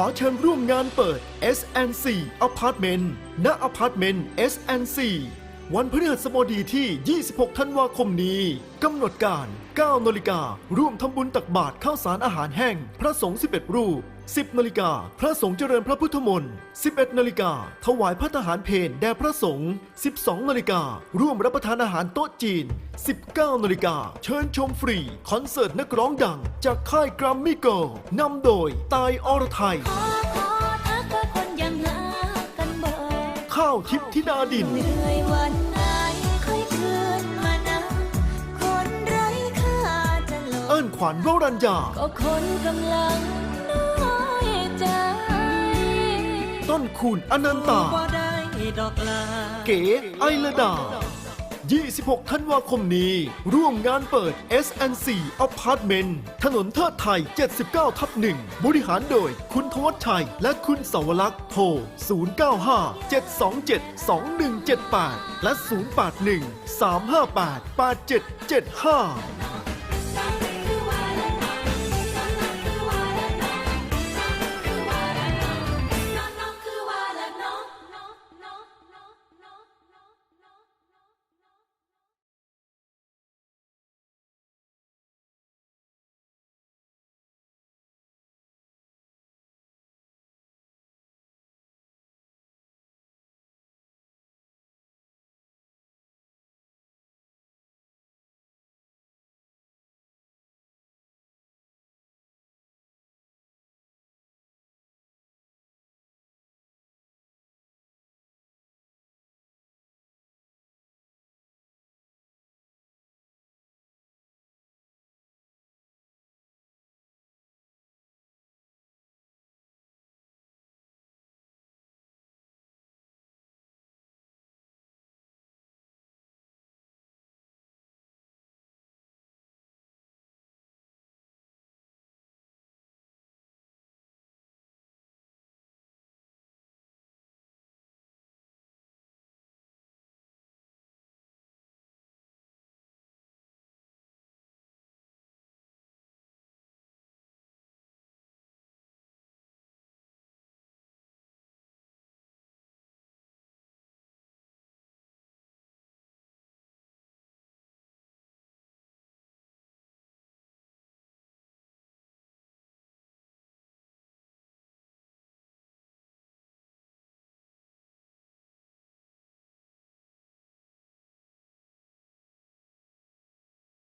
ขอเชิญร่วมงานเปิด SNC Apartment ณอพาร์ตเมนต์ SNC วันพฤหัสบดีที่ 26 ธันวาคมนี้ กำหนดการ 9นาฬิการ่วมทำบุญตักบาตรข้าวสารอาหารแห้ง พระสงฆ์ 11 รูป 10นาฬิกาพระสงฆ์เจริญพระพุทธมนต์ 11นาฬิกาถวายพระทหารเพลแด่พระสงฆ์ 12นาฬิการ่วมรับประทานอาหารโต๊ะจีน 19นาฬิกาเชิญชมฟรี คอนเสิร์ตนักร้องดัง จากค่ายกรัมมี่เกิลนำโดยตายอรไทยขอขอทักว่าคนยังหากันบ่ข้าวทิพย์ธิดาดินเหนื่อยวันไหนค่อยคืนมานะคนไร้ค่าจะหลเอิ้งนขวัญวรัญญาก็คนกำลัง คูณอนันตาบ่ได้ดอกลาเก๋ไอระดา 26 ธันวาคมนี้ ร่วมงานเปิด SNC Apartment ถนนเทิดไทย 79 ทับ1บริหารโดยคุณทวัชชัย และคุณสวรักษ์โทร 095 727 2178 และ 081 358 8775